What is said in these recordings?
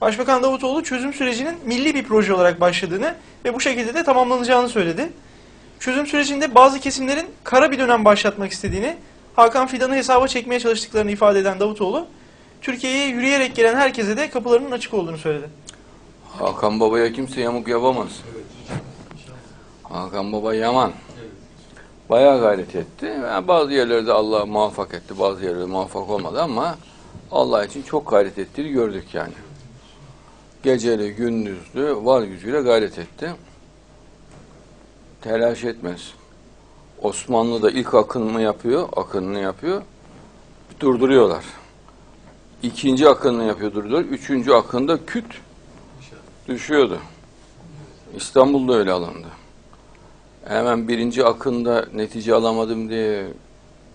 Başbakan Davutoğlu çözüm sürecinin milli bir proje olarak başladığını ve bu şekilde de tamamlanacağını söyledi. Çözüm sürecinde bazı kesimlerin kara bir dönem başlatmak istediğini, Hakan Fidan'ı hesaba çekmeye çalıştıklarını ifade eden Davutoğlu, Türkiye'ye yürüyerek gelen herkese de kapılarının açık olduğunu söyledi. Hakan Baba'ya kimse yamuk yapamaz. Hakan Baba yaman. Bayağı gayret etti. Yani bazı yerlerde Allah muvaffak etti, bazı yerlerde muvaffak olmadı ama Allah için çok gayret ettiğini gördük yani. Geceli, gündüzlü, var gücüyle gayret etti. Telaş etmez. Osmanlı da ilk akınını yapıyor, akınını yapıyor. Durduruyorlar. İkinci akınını yapıyor, durduruyor. Üçüncü akında küt düşüyordu. İstanbul'da öyle alındı. Hemen birinci akında netice alamadım diye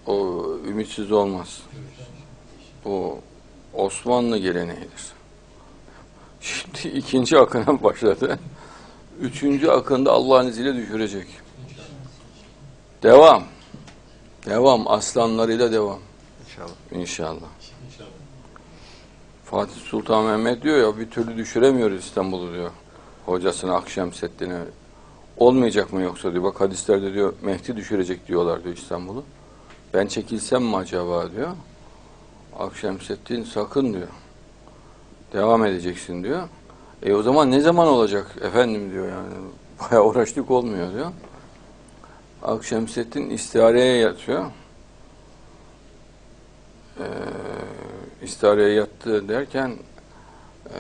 o ümitsiz olmaz. Bu Osmanlı geleneğidir. Şimdi ikinci akına başladı. Üçüncü akında Allah'ın izniyle düşürecek. Devam. Devam. Aslanlarıyla devam. İnşallah. İnşallah. Fatih Sultan Mehmet diyor ya bir türlü düşüremiyoruz İstanbul'u diyor. Hocasına Akşemseddin'e. Olmayacak mı yoksa diyor. Bak hadislerde diyor Mehdi düşürecek diyorlar diyor İstanbul'u. Ben çekilsem mi acaba diyor. Akşemseddin sakın diyor. Devam edeceksin diyor. E o zaman ne zaman olacak efendim diyor yani. Bayağı uğraştık olmuyor diyor. Akşemseddin istihareye yatıyor. Ee, istihareye yattı derken e,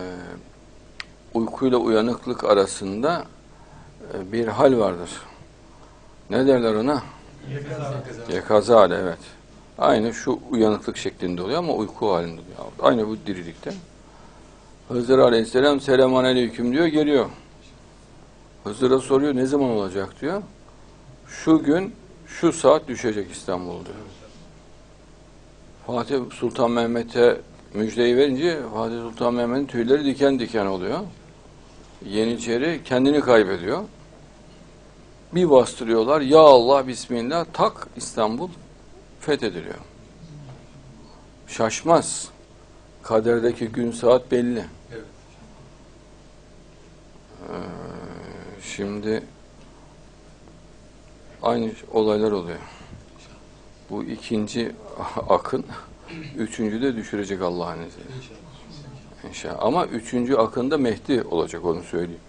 uykuyla uyanıklık arasında e, bir hal vardır. Ne derler ona? Yekaza hali evet. Aynı şu uyanıklık şeklinde oluyor ama uyku halinde oluyor. Aynı bu dirilikte. Hızır Aleyhisselam selamun aleyküm diyor geliyor. Hızır'a soruyor ne zaman olacak diyor. Şu gün şu saat düşecek İstanbul diyor. Fatih Sultan Mehmet'e müjdeyi verince Fatih Sultan Mehmet'in tüyleri diken diken oluyor. Yeniçeri kendini kaybediyor. Bir bastırıyorlar. Ya Allah Bismillah tak İstanbul fethediliyor. Şaşmaz. Kaderdeki gün saat belli. Ee, şimdi aynı olaylar oluyor. Bu ikinci akın, üçüncü de düşürecek Allah'ın izniyle. İnşallah. Ama üçüncü akında Mehdi olacak onu söyleyeyim.